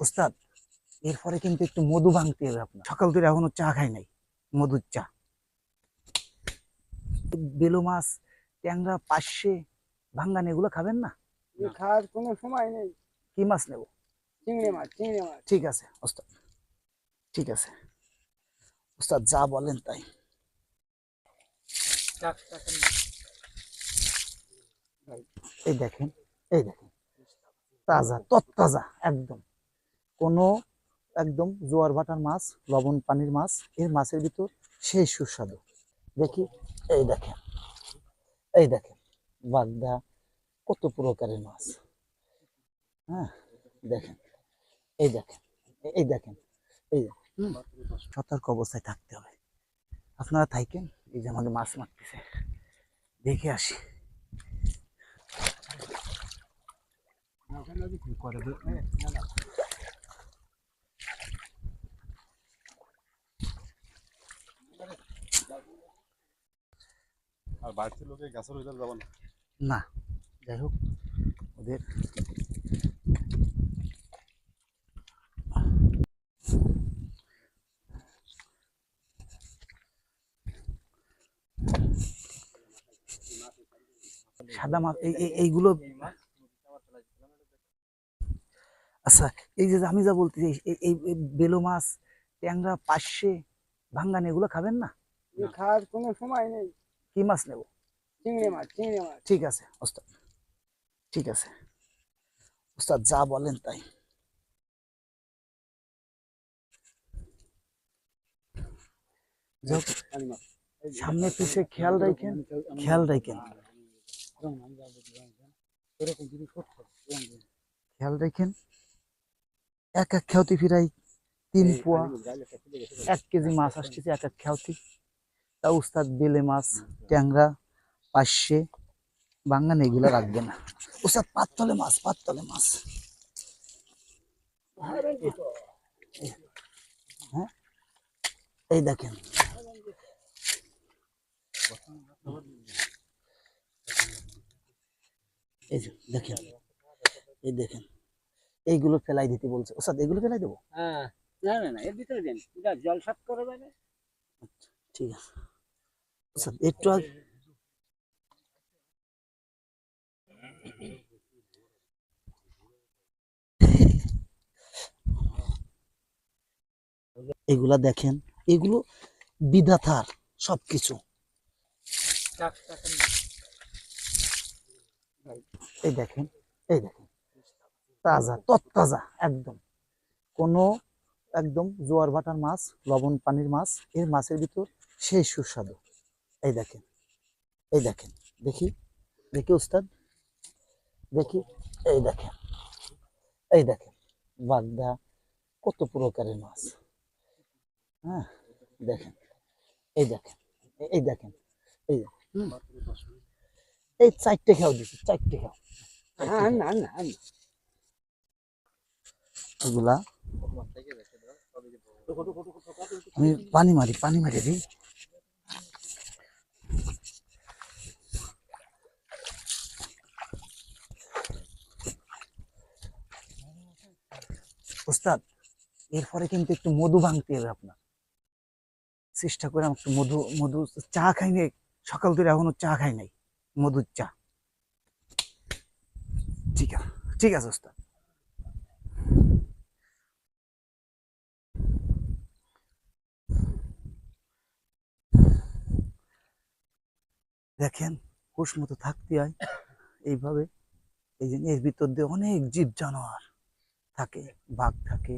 ওস্তাদ এরপরে কিন্তু একটু মধু ভাঙতে হবে আপনার। সকাল থেকে এখনও চা খাই নাই মধুর চা। বেলো মাছ ট্যাংরা পাশে ভাঙ্গান এগুলো খাবেন না? খাওয়ার কোনো সময় নেই। কি মাছ নেব? চিংড়ি মাছ চিংড়ি মাছ। ঠিক আছে ওস্তাদ। ঠিক আছে। ওস্তাদ যা বলেন তাই। এই দেখেন এই দেখেন। তাজা তত্তাজা একদম। কোনো একদম জোয়ার ভাটার মাছ, লবণ পানির মাছ, এর মাছের ভিতর সেই সুস্বাদু। দেখি, এই দেখেন এই দেখেন, বাগদা কত প্রকারের মাছ। হ্যাঁ দেখেন, এই দেখেন এই দেখেন, এই সতর্ক অবস্থায় থাকতে হবে। আপনারা থাকেন এই যে আমাকে মাছ মারতেছে। দেখে আসি। আর বাড়িতে লোকে গাছের ভিতরে যাব না? না যাই হোক ওদের সাদা মাছ এই এই- এইগুলো আচ্ছা এই যে আমি যা বলতে চাই এই- বেলো মাছ ট্যাংরা পাশে ভাঙ্গান এগুলো খাবেন না? এ খাওয়ার কোনো সময় নেই। কি মাছ নেব? চিংড়ি মাছ চিংড়ি মাছ। ঠিক আছে ওস্তাদ। ঠিক আছে। ওস্তাদ যা বলেন তাই। সামনে পিছে খেয়াল রাখেন খেয়াল রাখেন। খেয়াল রাখেন। এক এক খেয়াতি ফিরাই তিন পোয়া এক কেজি মাছ আসতেছে এক এক খেয়াতি তা উস্তাদ বেলে মাছ ট্যাংরা পাশে বাঙ্গান এগুলো রাখবে না। উস্তাদ পাততলে মাছ পাততলে মাছ। হ্যাঁ? এই দেখেন। এই দেখেন। এই দেখেন। এইগুলো ফেলাই দিতে বলছে। ওস্তাদ এগুলো ফেলাই দেবো? হ্যাঁ। না না না এর ভিতরে দেন। জল সাফ করে দেবে। ঠিক আছে। একটু আগে এগুলা দেখেন, এগুলো বিধাতার সবকিছু। এই দেখেন এই দেখেন, তাজা, তত্তাজা, একদম। কোনো একদম জোয়ার ভাটার মাছ, লবণ পানির মাছ, এর মাছের ভিতর সেই সুস্বাদু। এই দেখেন এই দেখেন দেখি দেখি উস্তাদ দেখি এই দেখেন এই দেখেন বাগদা কত প্রকারের মাছ। হ্যাঁ দেখেন এই দেখেন এই দেখেন এই এই চারটে খেয়াও দিচ্ছি চারটে না না না এগুলা আমি পানি মারি পানি মারি দিই ওস্তাদ, এরপরে কিন্তু একটু মধু ভাঙতে হবে আপনার। চেষ্টা করে একটু মধু মধু চা খাই নাই, সকাল থেকে এখনও চা খাই নাই, মধুর চা। ঠিক আছে ঠিক আছে ওস্তাদ। দেখেন, হুশ মতো থাকতে হয়, এইভাবে। এই যে এর ভিতর দিয়ে অনেক জীব জানোয়ার। থাকে বাঘ থাকে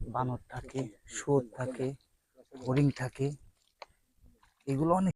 বানর থাকে শুয়োর থাকে হরিণ থাকে এগুলো অনেক